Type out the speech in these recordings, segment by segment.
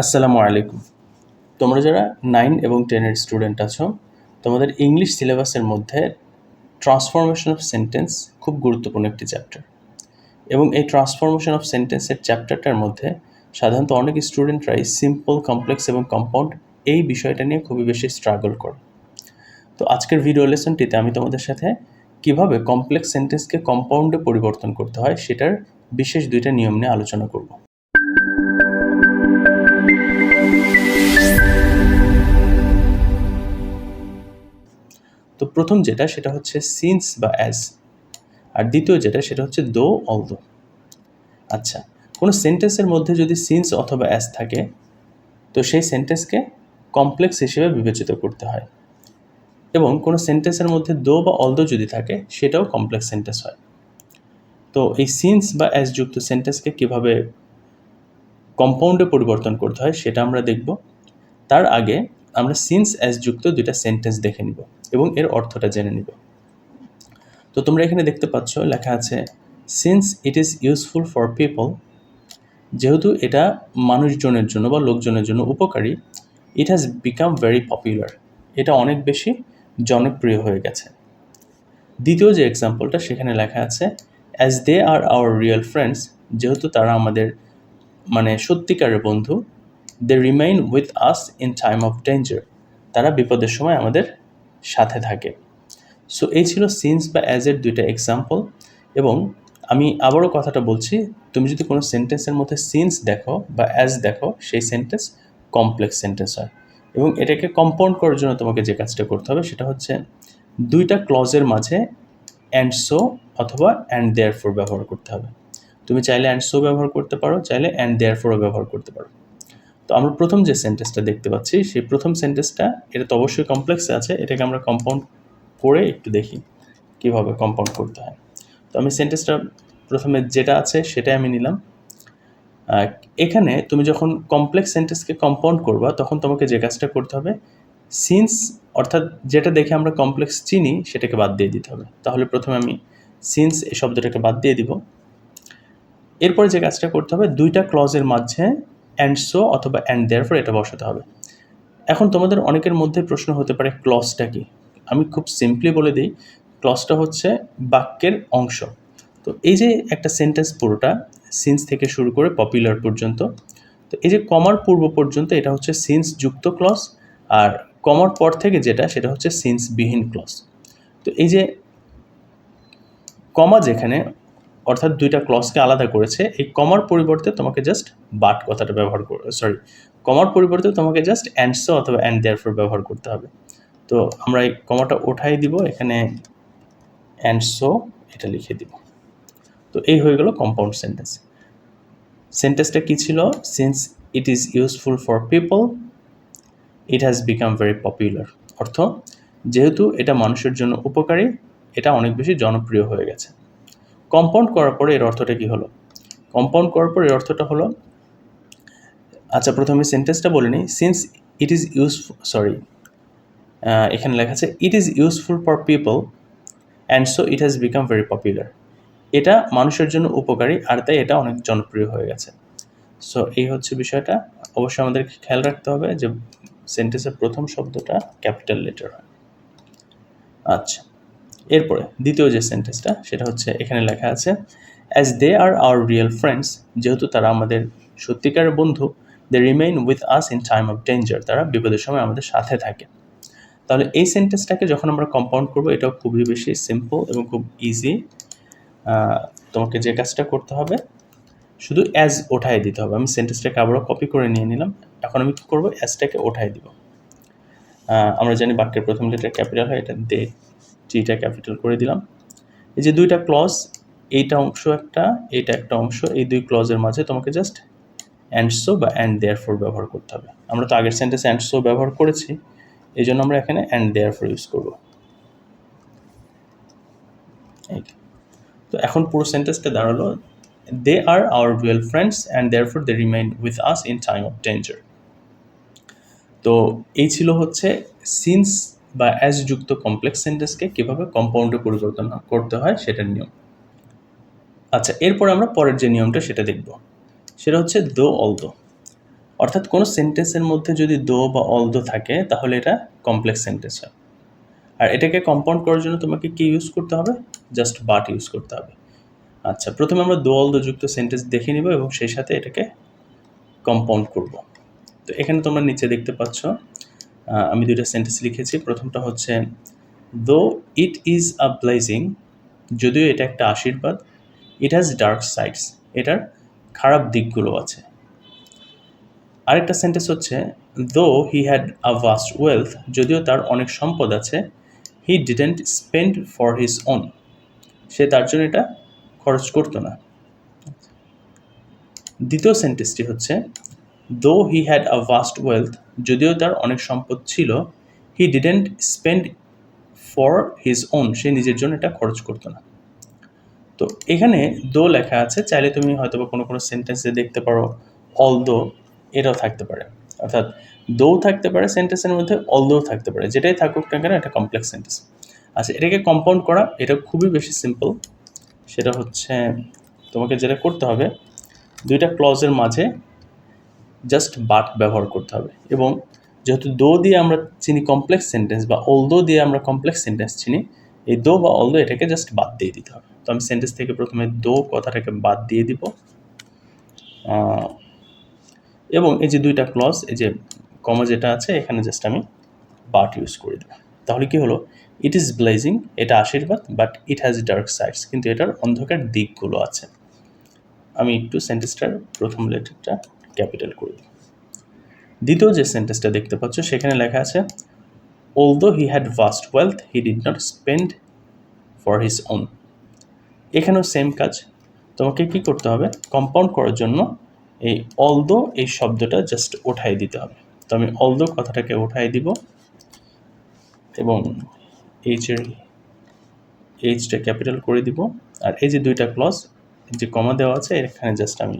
আসসালামু আলাইকুম। তোমরা যারা নাইন এবং টেনের স্টুডেন্ট আছো, তোমাদের ইংলিশ সিলেবাসের মধ্যে ট্রান্সফরমেশন অফ সেন্টেন্স খুব গুরুত্বপূর্ণ একটি চ্যাপ্টার এবং এই ট্রান্সফরমেশন অফ সেন্টেন্সের চ্যাপ্টারটার মধ্যে সাধারণত অনেক স্টুডেন্টরাই সিম্পল কমপ্লেক্স এবং কম্পাউন্ড এই বিষয়টা নিয়ে খুবই বেশি স্ট্রাগল করে। তো আজকের ভিডিও লেসনটিতে আমি তোমাদের সাথে কীভাবে কমপ্লেক্স সেন্টেন্সকে কম্পাউন্ডে পরিবর্তন করতে হয়, সেটার বিশেষ দুইটা নিয়ম নিয়ে আলোচনা করব। প্রথম যেটা, সেটা হচ্ছে সিন্স বা অ্যাজ আর দ্বিতীয় যেটা, সেটা হচ্ছে দো অল দো আচ্ছা কোনো সেন্টেন্সের মধ্যে যদি সিন্স অথবা অ্যাজ থাকে, তো সেই সেন্টেন্সকে কমপ্লেক্স হিসেবে বিবেচিত করতে হয়। এবং কোনো সেন্টেন্সের মধ্যে দো বা অলদো যদি থাকে, সেটাও কমপ্লেক্স সেন্টেন্স হয়। তো এই সিন্স বা অ্যাজ যুক্ত সেন্টেন্সকে কীভাবে কম্পাউন্ডে পরিবর্তন করতে হয়, সেটা আমরা দেখব। তার আগে আমরা সিন্স অ্যাজ যুক্ত দুইটা সেন্টেন্স দেখে নিব এবং এর অর্থটা জেনে নিব। তো তোমরা এখানে দেখতে পাচ্ছ, লেখা আছে since it is useful for people যেহেতু এটা মানুষজনের জন্য বা লোকজনের জন্য উপকারী it has become very popular এটা অনেক বেশি জনপ্রিয় হয়ে গেছে। দ্বিতীয় যে এক্সাম্পলটা সেখানে লেখা আছে as they are our real friends যেহেতু তারা আমাদের মানে সত্যিকারের বন্ধু they remain with us in time of danger তারা বিপদের সময় আমাদের সাথে থাকে। সো এই ছিল সিন্স বা অ্যাজের দুইটা এক্সাম্পল এবং আমি আবারও কথাটা বলছি, তুমি যদি কোনো সেন্টেন্সের মধ্যে সিন্স দেখো বা অ্যাজ দেখো, সেই সেন্টেন্স কমপ্লেক্স সেন্টেন্স হয়। এবং এটাকে কম্পাউন্ড করার জন্য তোমাকে যে কাজটা করতে হবে, সেটা হচ্ছে দুইটা ক্লজের মাঝে অ্যান্ড সো অথবা অ্যান্ড দেয়ার ফোর ব্যবহার করতে হবে। তুমি চাইলে অ্যান্ড সো ব্যবহার করতে পারো, চাইলে অ্যান্ড দেয়ার ফোরও ব্যবহার করতে পারো। তো আমরা প্রথম যে সেন্টেন্সটা দেখতে পাচ্ছি, সেই প্রথম সেন্টেন্সটা এটা তো অবশ্যই কমপ্লেক্সে আছে, এটাকে আমরা কম্পাউন্ড করে একটু দেখি, কীভাবে কম্পাউন্ড করতে হয়। তো আমি সেন্টেন্সটা প্রথমে যেটা আছে, সেটাই আমি নিলাম। এখানে তুমি যখন কমপ্লেক্স সেন্টেন্সকে কম্পাউন্ড করবা, তখন তোমাকে যে কাজটা করতে হবে সিন্স অর্থাৎ যেটা দেখে আমরা কমপ্লেক্স চিনি, সেটাকে বাদ দিয়ে দিতে হবে। তাহলে প্রথমে আমি সিন্স এই শব্দটাকে বাদ দিয়ে দিব। এরপরে যে কাজটা করতে হবে, দুইটা ক্লজের মাঝে অ্যান্ড সো অথবা অ্যান্ড দেয়ার ফর এটা বসাতে হবে। এখন তোমাদের অনেকের মধ্যে প্রশ্ন হতে পারে ক্লসটা কি? আমি খুব সিম্পলি বলে দিই ক্লসটা হচ্ছে বাক্যের অংশ। তো এই যে একটা সেন্টেন্স পুরোটা সিন্স থেকে শুরু করে পপুলার পর্যন্ত, তো এই যে কমার পূর্ব পর্যন্ত, এটা হচ্ছে সিন্স যুক্ত ক্লস আর কমার পর থেকে যেটা, সেটা হচ্ছে সিন্স বিহীন ক্লজ তো এই যে কমা যেখানে অর্থাৎ দুইটা ক্লসকে আলাদা করেছে, এই কমার পরিবর্তে তোমাকে জাস্ট বাট কথাটা ব্যবহার করে সরি কমার পরিবর্তে তোমাকে জাস্ট অ্যান্ডসো অথবা অ্যান্ড দেয়ার ফর ব্যবহার করতে হবে। তো আমরা এই কমাটা ওঠাই দিব, এখানে অ্যান্ডসো এটা লিখে দিব। তো এই হয়ে গেল কম্পাউন্ড সেন্টেন্স সেন্টেন্সটা কী ছিল? Since it is useful for people it has become very popular অর্থ, যেহেতু এটা মানুষের জন্য উপকারী, এটা অনেক বেশি জনপ্রিয় হয়ে গেছে। কম্পাউন্ড করার পরে এর অর্থটা কী হলো? কম্পাউন্ড করার পরে এর অর্থটা হলো আচ্ছা প্রথমে সেন্টেন্সটা বলে নিই। Since it is useful sorry এখানে লেখা আছে it is useful for people and so it has become very popular এটা মানুষের জন্য উপকারী, আর তাই এটা অনেক জনপ্রিয় হয়ে গেছে। সো এই হচ্ছে বিষয়টা। অবশ্যই আমাদেরকে খেয়াল রাখতে হবে যে সেন্টেন্সের প্রথম শব্দটা ক্যাপিটাল লেটার হয়। আচ্ছা। এরপরে দ্বিতীয় যে সেন্টেন্সটা সেটা হচ্ছে এখানে লেখা আছে as they are our real friends যেহেতু তারা আমাদের সত্যিকারের বন্ধু they remain with us in time of danger তারা বিপদের সময় আমাদের সাথে থাকে। তাহলে এই সেন্টেন্সটাকে যখন আমরা কম্পাউন্ড করব, এটাও খুবই বেশি সিম্পল এবং খুব ইজি তোমাকে যে কাজটা করতে হবে, শুধু অ্যাজ ওঠাই দিতে হবে। আমি সেন্টেন্সটাকে আবারও কপি করে নিয়ে নিলাম। এখন আমি কী করব? অ্যাজটাকে ওঠাই দিব। আমরা জানি বাক্যের প্রথম লেটার ক্যাপিটাল হয়, এটা দে টিটা ক্যাপিটাল করে দিলাম। এই যে দুইটা ক্লজ এইটা অংশ একটা, এইটা একটা অংশ, এই দুই ক্লজের মাঝে তোমাকে জাস্ট অ্যান্ডসো বা অ্যান্ড দেয়ার ফোর ব্যবহার করতে হবে। আমরা তো আগের সেন্টেন্সে অ্যান্ডসো ব্যবহার করেছি, এই জন্য আমরা এখানে অ্যান্ড দেয়ার ফোর ইউজ করব তো এখন পুরো সেন্টেন্সটা দাঁড়াল they are our real friends and therefore they remain with us in time of danger তো এই ছিল হচ্ছে সিন্স বা অ্যাজ যুক্ত কমপ্লেক্স সেন্টেন্সকে কীভাবে কম্পাউন্ডে পরিবর্তন করতে হয় সেটার নিয়ম। আচ্ছা এরপর আমরা পরের যে নিয়মটা সেটা দেখব। সেটা হচ্ছে দো অল দো অর্থাৎ কোনো সেন্টেন্সের মধ্যে যদি দো বা অলদো থাকে, তাহলে এটা কমপ্লেক্স সেন্টেন্স হয়। আর এটাকে কম্পাউন্ড করার জন্য তোমাকে কি ইউজ করতে হবে? জাস্ট বাট ইউজ করতে হবে। আচ্ছা প্রথমে আমরা দো অলদো যুক্ত সেন্টেন্স দেখে নিব এবং সেই সাথে এটাকে কম্পাউন্ড করব। তো এখানে তোমরা নিচে দেখতে পাচ্ছ আমি দুইটা সেন্টেন্স লিখেছি। প্রথমটা হচ্ছে দো ইট ইজ আ ব্লেজিং যদিও এটা একটা আশীর্বাদ ইট হ্যাজ ডার্ক সাইডস এটার খারাপ দিকগুলো আছে। আরেকটা সেন্টেন্স হচ্ছে though he had a vast wealth যদিও তার অনেক সম্পদ আছে he didn't spend for his own সে তার জন্য এটা খরচ করতো না। দ্বিতীয় সেন্টেন্সটি হচ্ছে though he had a vast wealth যদিও তার অনেক সম্পদ ছিল he didn't spend for his own সে নিজের জন্য এটা খরচ করতো না। তো এখানে দো লেখা আছে, চাইলে তুমি হয়তো বা কোনো কোনো সেন্টেন্সে দেখতে পারো অল দো এটাও থাকতে পারে। অর্থাৎ দো থাকতে পারে সেন্টেন্সের মধ্যে অল দো থাকতে পারে। যেটাই থাকুক না কেন এটা কমপ্লেক্স সেন্টেন্স আচ্ছা এটাকে কম্পাউন্ড করা, এটা খুবই বেশি সিম্পল সেটা হচ্ছে, তোমাকে যেটা করতে হবে, দুইটা ক্লজের মাঝে জাস্ট বাট ব্যবহার করতে হবে। এবং যেহেতু দো দিয়ে আমরা চিনি কমপ্লেক্স সেন্টেন্স বা অল দো দিয়ে আমরা কমপ্লেক্স সেন্টেন্স চিনি, এই দো বা অল দো এটাকে জাস্ট বাদ দিয়ে দিতে হবে। তো আমি সেন্টেন্স থেকে প্রথমে দো কথাটাকে বাদ দিয়ে দিব। এবং এই যে দুইটা ক্লজ এই যে কমা যেটা আছে, এখানে জাস্ট আমি বাট ইউজ করে দেবো। তাহলে কি হলো? ইট ইজ ব্লেজিং এটা আশীর্বাদ but it has dark sides কিন্তু এটার অন্ধকার দিকগুলো আছে। আমি একটু সেন্টেন্সটার প্রথম লেটারটা ক্যাপিটাল করে দিই। দ্বিতীয় যে সেন্টেন্সটা দেখতে পাচ্ছ, সেখানে লেখা আছে although he had vast wealth he did not spend for his own এখানেও সেম কাজ। তোমাকে কি করতে হবে? কম্পাউন্ড করার জন্য এই অলদো এই শব্দটা জাস্ট ওঠাই দিতে হবে। তো আমি অলদো কথাটাকে ওঠাই দিব এবং এইচের এইচটা ক্যাপিটাল করে দিব। আর এই যে দুইটা ক্লজ যে কমা দেওয়া আছে, এখানে জাস্ট আমি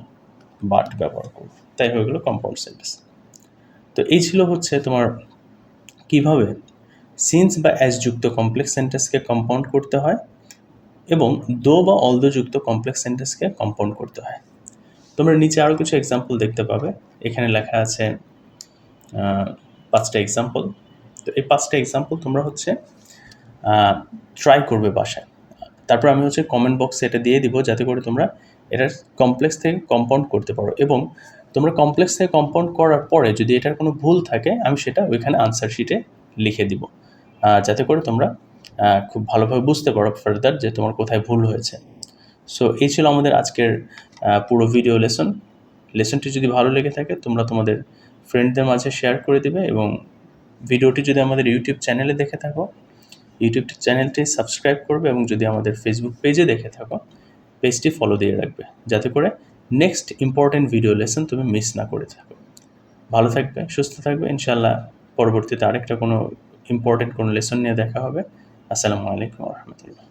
বাট ব্যবহার করব। তাই হয়ে গেলো কম্পাউন্ড সেন্টেন্স তো এই ছিল হচ্ছে তোমার কীভাবে সিন্স বা অ্যাস যুক্ত কমপ্লেক্স সেন্টেন্সকে কম্পাউন্ড করতে হয় এবং দো বা অলদো যুক্ত কমপ্লেক্স সেন্টেন্সকে কম্পাউন্ড করতে হয়। তোমরা নিচে আরও কিছু এক্সাম্পল দেখতে পাবে। এখানে লেখা আছে পাঁচটা এক্সাম্পল তো এই পাঁচটা এক্সাম্পল তোমরা হচ্ছে ট্রাই করবে বাসায়। তারপর আমি হচ্ছে কমেন্ট বক্সে এটা দিয়ে দিব যাতে করে তোমরা এটা কমপ্লেক্স থেকে কম্পাউন্ড করতে পারো এবং তোমরা কমপ্লেক্স থেকে কম্পাউন্ড করার পরে যদি এটার কোনো ভুল থাকে, আমি সেটা ওইখানে আনসার শিটে লিখে দিব। যাতে করে তোমরা খুব ভালোভাবে বুঝতে পারো ফার্দার যে তোমার কোথায় ভুল হয়েছে। সো এই ছিল আমাদের আজকের পুরো ভিডিও লেসন লেসনটি যদি ভালো লেগে থাকে, তোমরা তোমাদের ফ্রেন্ডদের মাঝে শেয়ার করে দিবে এবং ভিডিওটি যদি আমাদের ইউটিউব চ্যানেলে দেখে থাকো ইউটিউব চ্যানেলটি সাবস্ক্রাইব করবে এবং যদি আমাদের ফেসবুক পেজে দেখে থাকো পেজটি ফলো দিয়ে রাখবে। যাতে করে নেক্সট ইম্পর্টেন্ট ভিডিও লেসন তুমি মিস না করে থাকো। ভালো থাকবে, সুস্থ থাকবে ইনশাল্লাহ পরবর্তীতে আরেকটা কোনো ইম্পর্টেন্ট কোনো লেসন নিয়ে দেখা হবে। আসসালামু আলাইকুম রহমতুল্লাহ।